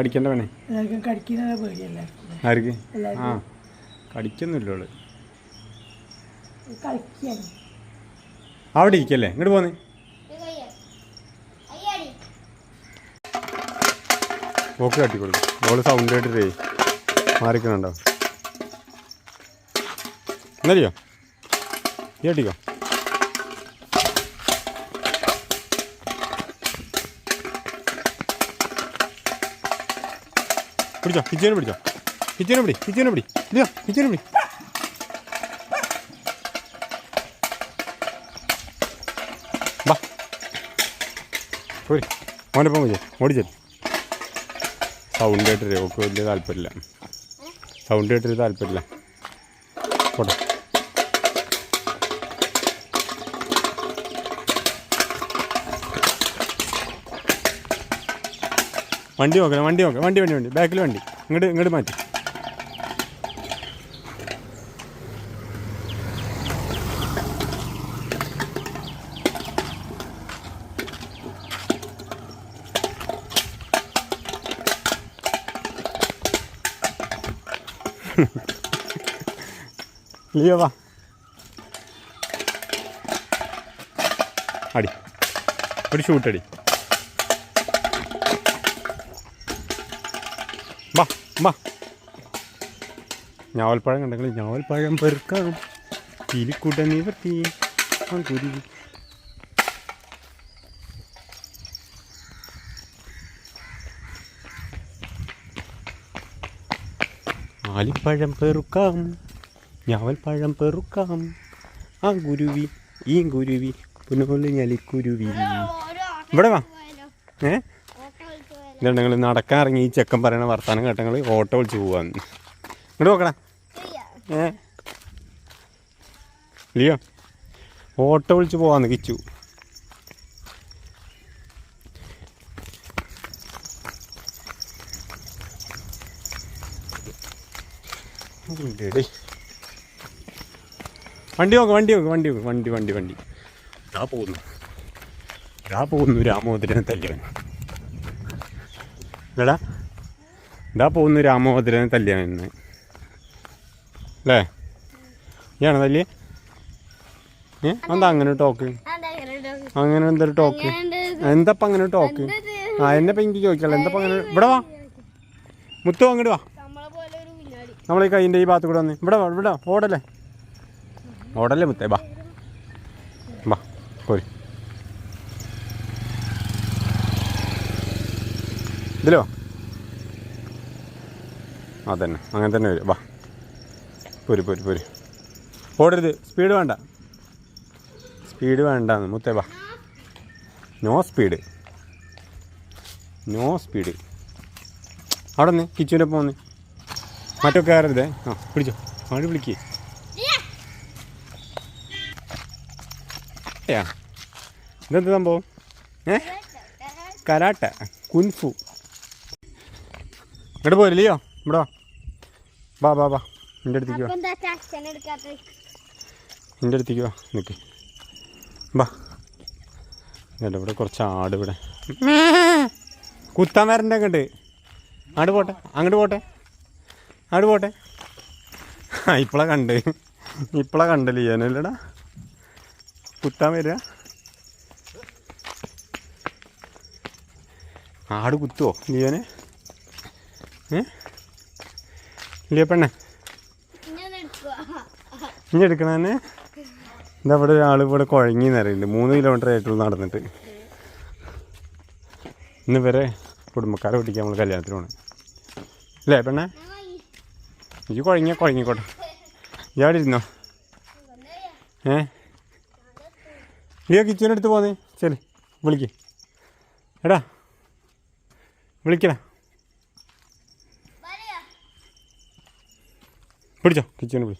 കടിക്കണ്ട വേണേ എല്ലാവർക്കും കടിക്കുന്ന പേടിയല്ലേ ആർക്ക്? ആ കടിക്കുന്നില്ല ഓൾ കളിക്കാണ് അവിടെ ഇരിക്കല്ലേ? ഇങ്ങോട്ട് പോന്നേ. ഓക്കെ കട്ടിക്കൊള്ളു ഓൾ സൗണ്ട് കേട്ടിട്ടേ മാറിക്കണുണ്ടോ? എന്നറിയോ ഈ അടിക്കോ. പിടിച്ചോ കിച്ചനെ പിടിച്ചോ. കിച്ചനെ പിടി കിച്ചനെ പിടി. ഇല്ല കിച്ചനെ പിടി. വാ പോരി മോനെ പോകാൻ പറ്റുമോ ഓടിച്ചൽ സൗണ്ട് കേട്ടിട്ട് ഓക്ക് വലിയ താല്പര്യമില്ല. സൗണ്ട് കേട്ടിട്ട് താല്പര്യമില്ല. പോട്ടെ. വണ്ടി നോക്കണം വണ്ടി നോക്കാം വണ്ടി വണ്ടി വണ്ടി. ബാക്കിൽ വണ്ടി. ഇങ്ങോട്ട് ഇങ്ങോട്ട് മാറ്റി. വാ. അടി. ഒരു ഷൂട്ടടി വാ. ഞാവൽപ്പഴം കണ്ടെങ്കിൽ ഞാവൽപ്പഴം പെറുക്കാം കിലിക്കൂട്ട നിവർത്തി ആ കുരി. ആലിപ്പഴം പെറുക്കാം. ഞാവൽപ്പഴം പെറുക്കാം. ആ ഗുരുവി ഈ ഗുരുവി പുനോൽ ഞലിക്കുരുവി. ഇവിടെ വാ. ഏ? ഇതുണ്ട് നിങ്ങൾ നടക്കാൻ ഇറങ്ങി ഈ ചെക്കൻ പറയണ വർത്താനം കേട്ടങ്ങൾ ഓട്ടോ വിളിച്ച് പോവാന്ന് ഇങ്ങോട്ട് നോക്കടാ. ഏ? ഇല്ലയോ ഓട്ടോ വിളിച്ച് പോവാന്ന് കിച്ചു. വണ്ടി നോക്ക് വണ്ടി നോക്ക് വണ്ടി നോക്ക് വണ്ടി വണ്ടി വണ്ടി. ഇതാ പോകുന്നു. ഇതാ പോകുന്നു രാമോദരനെ തല്ലിയവൻ. ഇല്ലടാ ഇതാ പോകുന്നു രാമോദരനെ തല്ലിയാണ് ഇന്ന്. അല്ലേ? ഇയാണ് തല്ലിയ? ഏ? എന്താ അങ്ങനെ ടോക്ക് അങ്ങനെ എന്തൊരു ടോക്ക് എന്തപ്പം അങ്ങനെ ടോക്ക് ആ എന്നെ ഇപ്പം എനിക്ക് ചോദിക്കാമല്ലോ എന്തപ്പം അങ്ങനെ ഇവിടെ വാ. മുത്തു അങ്ങോട്ട് വാ. നമ്മളെ കൈന്റെ ഈ ഭാഗത്ത് കൂടെ വന്ന്. ഇവിടെ വാ ഇവിടെ വാ. ഓടല്ലേ? ഓടല്ലേ മുത്തേ ബാ ബാ പോരി ഇതിലോ? അതന്നെ അങ്ങനെ തന്നെ വരും. വാ. പൊരി പൊരി പൊരി. ഓടരുത്. സ്പീഡ് വേണ്ട. സ്പീഡ് വേണ്ട മുത്തേ വാ. No speed. No speed. അവിടെ നിന്ന് കിച്ചുവിന്റെ പോന്ന് മറ്റൊക്കെ കയറരുതേ. ആ പിടിച്ചോ. അവിടെ വിളിക്കേ. ഇതെന്ത് സംഭവം? ഏ? കരാട്ട. Kung fu. ഇങ്ങോട്ട് പോരില്ലയോ ഇവിടെ വാ. വാ വാ എന്റെ അടുത്തേക്ക് വാ. എന്റെ അടുത്തേക്ക് വാ നിൽക്ക് വാ. ഇവിടെ കുറച്ച് ആട് ഇവിടെ. കുത്താൻ വരണ്ട അങ്ങോട്ട് അങ്ങോട്ട് പോട്ടെ അങ്ങോട്ട് പോട്ടെ. അങ്ങോട്ട് പോട്ടെ. ആ ഇപ്പോളാ കണ്ട്. ഇപ്പളാ കണ്ട് ലിയാനല്ലടാ കുത്താൻ വരിക ആട് കുത്തുവോ ലിയോനെ? ഏ? പെണ്ണേ ഇനി എടുക്കണേ ഇതാ എന്താ ഇവിടെ ഒരാൾ ഇവിടെ കുഴങ്ങി നിറയുന്നുണ്ട് മൂന്ന് കിലോമീറ്റർ ആയിട്ടുള്ളൂ നടന്നിട്ട്. ഇന്ന് വരെ കുടുംബക്കാരെ പിടിക്കാൻ നമ്മൾ കല്യാണത്തിന് പോണേ. അല്ലേ പെണ്ണെ? എനിക്ക് കുഴങ്ങിയ കുഴങ്ങിക്കോട്ടെ. ഇയാടെ ഇരുന്നോ? ഏ? ഇയോ കിച്ചനെടുത്ത് പോന്നേ. ശരി വിളിക്ക്. എടാ വിളിക്കടാ. പിടിച്ചോ കിച്ചനെ വിളി